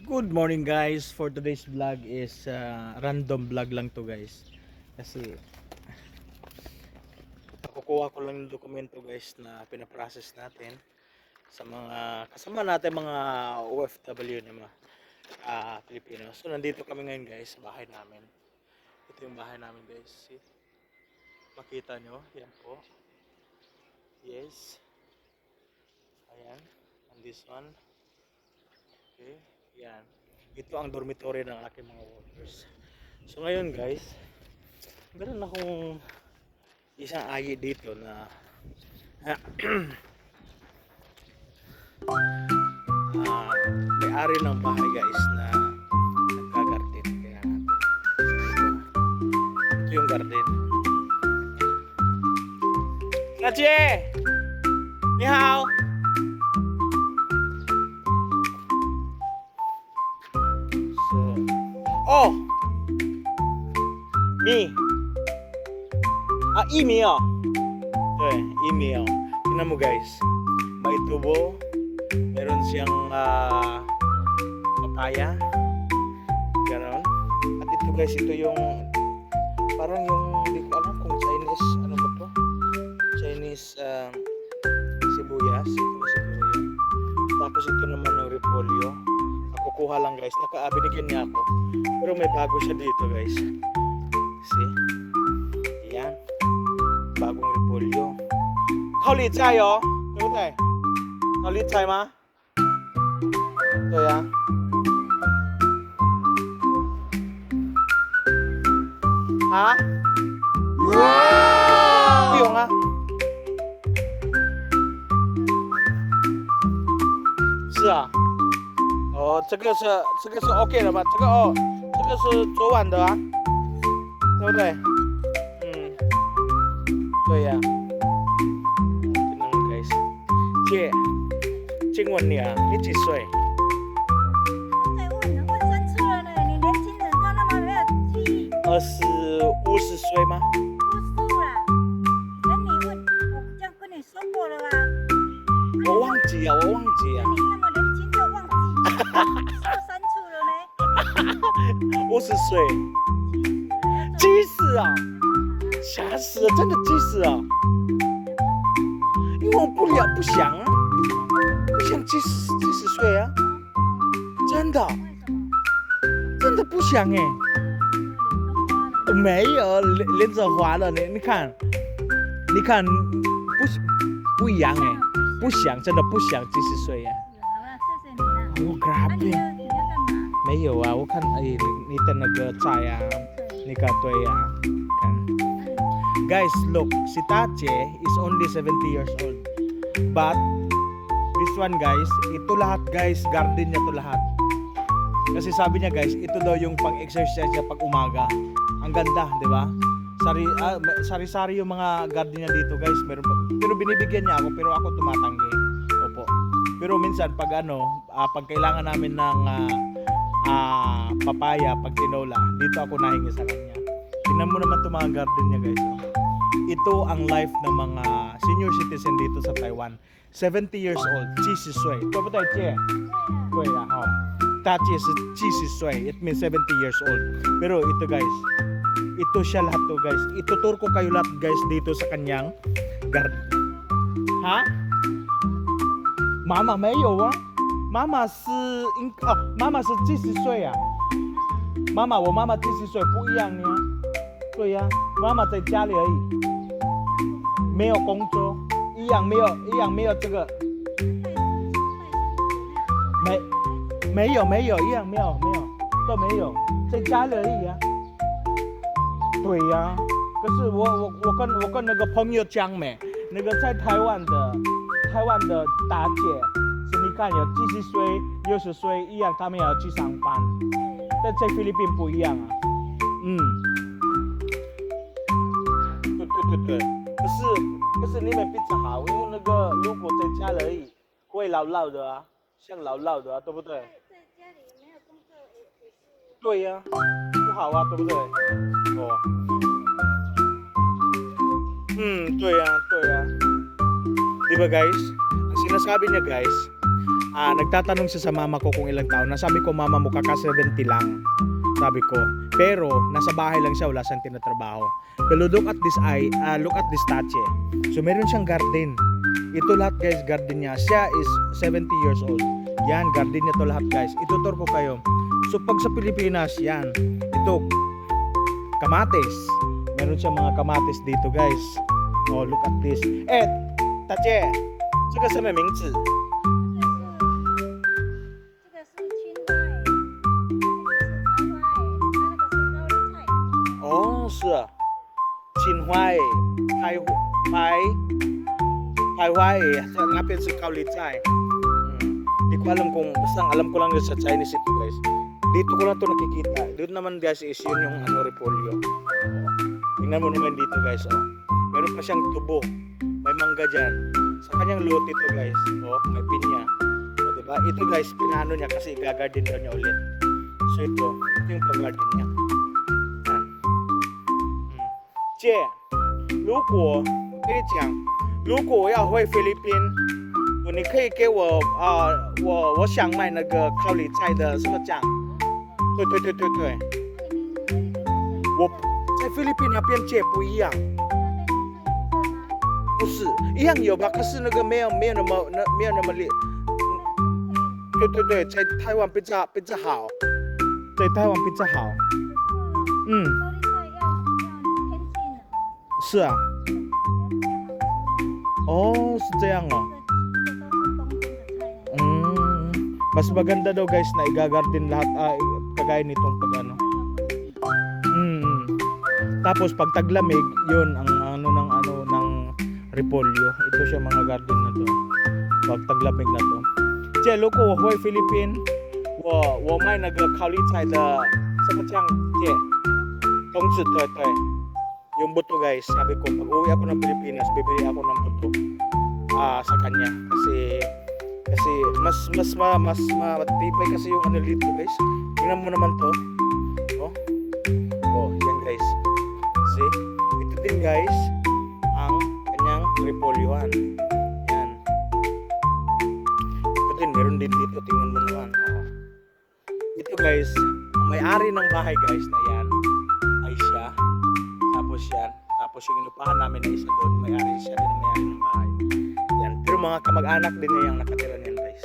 Good morning guys. For today's vlog is uh, random vlog lang to guys. Kasi nakukuha ko lang yung dokumento guys na pinaprocess natin sa mga kasama natin mga OFW na mga ah, Pilipino. So nandito kami ngayon guys sa bahay namin. Ito yung bahay namin guys. See? Makita nyo? Yan po. Yes. Ayan. And this one. Okay, yan. Ito ang dormitory ng aking mga workers. So ngayon guys, meron akong isang ayi dito na ah, may-ari ng bahay guys na nagka-garden. Kaya ito yung garden. Nachie! Ni hao! Oh! Mi! Ah, imi oh! Ito eh, guys. May. Meron siyang ah, papaya. Ganon. At guys, ito yung parang yung hindi ko alam kung Chinese, ano ba to? Chinese um, sibuyas. Ito yun. Tapos ito naman yung repolyo nakuha lang guys. Naka, binigyan niya ako. Pero may bago siya dito guys. See? Yan. Bagong repolyo. Kaulit tayo. Tungkol tayo. Kaulit tayo ma. Ito yan. Ha? Wow! 哦，这个是这个是 OK 的吧？这个哦，这个是昨晚的啊，对不对？嗯，对呀、嗯，guys，姐，请问你啊，你几岁？二十五十岁吗？不是啦。跟你问，我这样跟你说过了吧？我忘记啊，我忘记啊，忘记，说三次了呢。五十岁，七十啊，吓死了，真的七十啊！因为我不了不想啊，不想七十七十岁啊，真的？真的不想哎。没有连连着滑了，你你看，你看不不一样哎，不想真的不想七十岁呀。Oh, grabe. Mayo, ah, wakan ay nita nag-tsaya ni ah. Katoya. Guys, look, si Tache is only 70 years old. But, this one guys, ito lahat guys, garden niya to lahat. Kasi sabi niya guys, ito daw yung pang-exercise niya pag umaga. Ang ganda, di ba? Sari, ah, sari-sari yung mga garden niya dito guys. Meron, pero binibigyan niya ako, pero ako tumatanggi. Pero minsan pag ano, uh, pag kailangan namin ng uh, uh, papaya, pag tinola, dito ako nahingi sa kanya. Tingnan mo naman itong mga garden niya guys. Oh. Ito ang life ng mga senior citizen dito sa Taiwan. 70 years old, Chi Si Sui. Ito ba tayo, Chi? Kuya, oh. Tachi is Chi Si Sui. It means 70 years old. Pero ito guys, ito siya lahat to guys. Itutur ko kayo lahat guys dito sa kanyang garden. Ha? 妈妈没有啊，妈妈是应哦，妈妈是七十岁啊。妈妈，我妈妈七十岁不一样呀。对呀、妈妈在家里而已，没有工作，一样没有一样没有这个，没没有没有一样没有没有都没有，在家里而已啊。对呀、可是我我我跟我跟那个朋友讲没，那个在台湾的台湾的大姐，是你看有七十岁、六十岁一样，他们也要去上班，但在菲律宾不一样啊。嗯，对对对对，可是可是你们比较好，因为那个如果在家里，会老老的啊，像老老的啊，对不对？在家里没有工作也也是。对呀、不好啊，对不对？哦，嗯，对呀、对呀、Di ba guys? Ang sinasabi niya guys, ah, nagtatanong siya sa mama ko kung ilang taon. Nasabi ko, mama mo kaka 70 lang. Sabi ko. Pero, nasa bahay lang siya, wala siyang tinatrabaho. Pero look at this eye, ah, look at this tache. So, meron siyang garden. Ito lahat guys, garden niya. Siya is 70 years old. Yan, garden niya to lahat guys. Itutur ko kayo. So, pag sa Pilipinas, yan. Ito, kamatis. Meron siya mga kamatis dito guys. Oh, look at this. Eh, tache, 这个什么名字？这个是青蛙哎，这个是台湾，它那个是高丽菜。哦，是啊，青花诶，台台台花诶，sa nga sa Kaulit Chai. Hmm. Di ko alam kung, basta ang alam ko lang yun sa Chinese ito guys. Dito ko lang to nakikita. Dito naman guys is yun yung ano, repolyo. Oh. Tingnan mo naman dito guys. Oh. Meron pa siyang tubo. May mangga dyan. Sa kanyang lote ito guys. Oh, may pinya. O, diba? Ito guys, pinano niya kasi gagarden daw niya ulit. So ito, ito yung pag-garden niya. Yan. 姐，如果我跟你讲，如果我要回菲律宾，我你可以给我啊、我我想买那个烤里菜的什么酱？对对对对对，我在菲律宾那边借不一样， 不是一样有吧？可是那个没有没有那么那没有那么烈，对对对，在台湾比较比较好，在台湾比较好，嗯，是啊，哦，是这样哦。Mm, mas maganda daw guys na igagarden lahat ah, kagaya nitong pag ano. Mm. Tapos pag taglamig, 'yun ang repolyo. Ito siya mga garden na to. Pag taglamig na to. Tiyan, loko, wahoy, Philippine. Wo, wo may nagkaulitzay da sa katyang, tiyan. Tongsu, toy, toy. Yung buto guys, sabi ko, pag uwi ako ng Pilipinas, bibili ako ng buto uh, sa kanya. Kasi kasi mas mas ma, mas ma, matipay kasi yung ano dito guys. Tingnan mo naman to. Oh. Oh, yan guys. See? Ito din guys. Din dito tingnan mo naman. Oh. Ito guys, may-ari ng bahay guys na yan ay siya. Tapos yan. Tapos yung inupahan namin na isa doon, may-ari siya din may-ari ng bahay. Yan. Pero mga kamag-anak din niya yung nakatira niyan guys.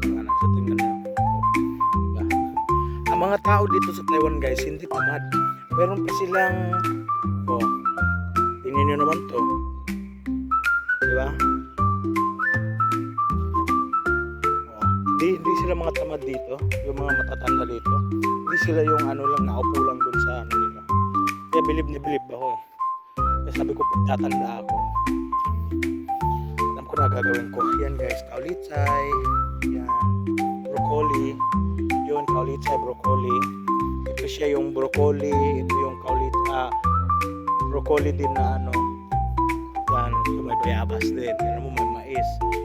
Kamag-anak. So tingnan. Oh. Diba? Ang mga tao dito sa Taiwan guys, hindi tamad. Meron pa silang, oh, tingnan niyo naman to. Di ba? Oh, di, di sila mga tamad dito, yung mga matatanda dito. Hindi sila yung ano lang, naupo lang dun sa ano nila. Kaya bilib na bilib ako eh. Kaya sabi ko, pagtatanda ako. Alam ko na gagawin ko. Yan guys, kaulichay. Yan. Broccoli. Yun, kaulichay, broccoli. Ito siya yung broccoli. Ito yung kaulit, ah, broccoli din na ano. Yan, yung may bayabas din. Yan mo, may mais.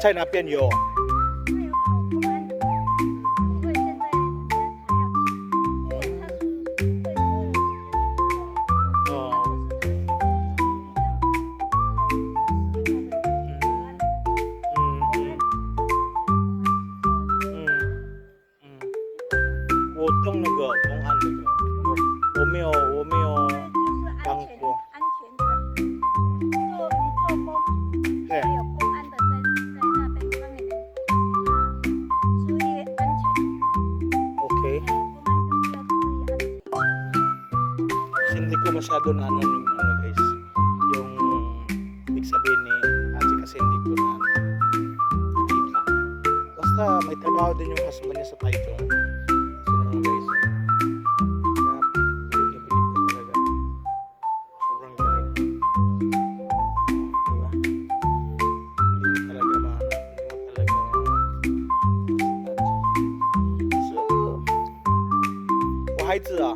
차이나 뺀요 masyado na ano yung ano guys, yung ibig sabihin ni Ate kasi hindi ko na ano, nakita. nagtatrabaho din yung husband niya sa Taichung. Sino mga guys? Kaya, bilib na bilib ko talaga. Sobrang galing. Diba? Hindi mo talaga mahanap. Hindi mo talaga So, 我孩子啊，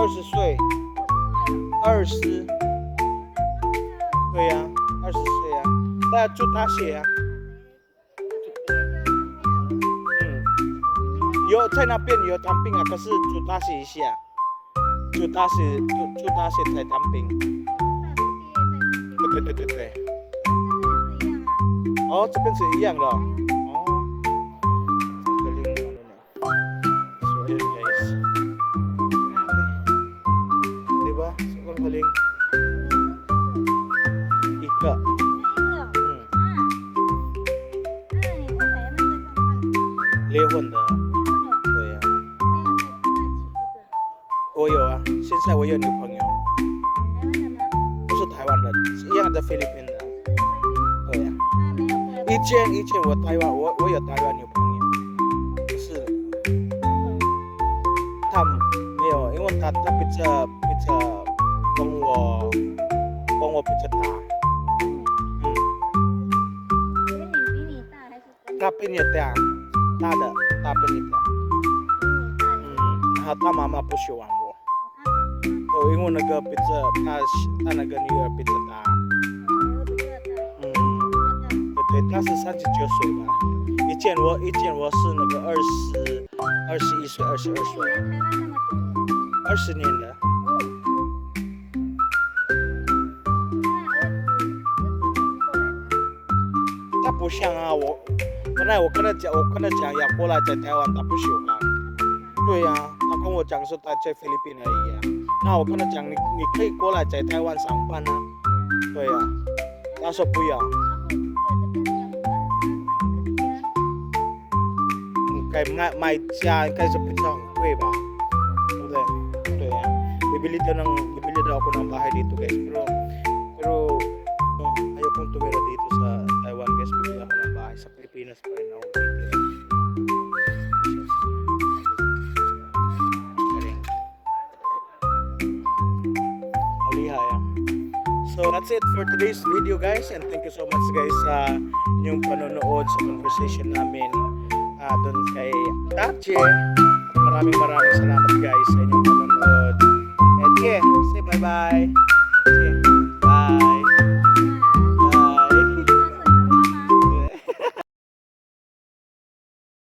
二十岁，二十，对呀、二十岁呀、大家住大学呀、嗯，有在那边有当兵啊，可是住大学一下，住大学住住大学才当兵，对对对对对，哦，这边是一样的，离婚的，对呀、我有啊，现在我有女朋友，不是台湾人，是一样的菲律宾的，对呀、以前以前我台湾我我有台湾女朋友，可是他没有，因为他他比较比较跟我跟我比较大，嗯，她比你大，大的大比你大，嗯，然后他妈妈不喜欢我，哦，因为那个比较她她那个女儿比较大，嗯。对对，他是三十九岁吧。一见我一见我是那个二十二十一岁、二十二岁，二十年的。他不像啊，我本来我跟他讲，我跟他讲要过来在台湾，他不喜欢。对呀、他跟我讲说他在菲律宾而已啊。那我跟他讲，你你可以过来在台湾上班啊。对呀、他说不要。嗯，该卖卖家应该是比较很贵吧，对不对？对呀、bibili daw ng bibili daw ako ng bahay dito guys, pero pero So that's it for today's video guys and thank you so much guys sa inyong panonood sa conversation namin uh, doon kay Tache. Maraming maraming salamat guys sa inyong panonood. And yeah, say bye bye. Okay, bye.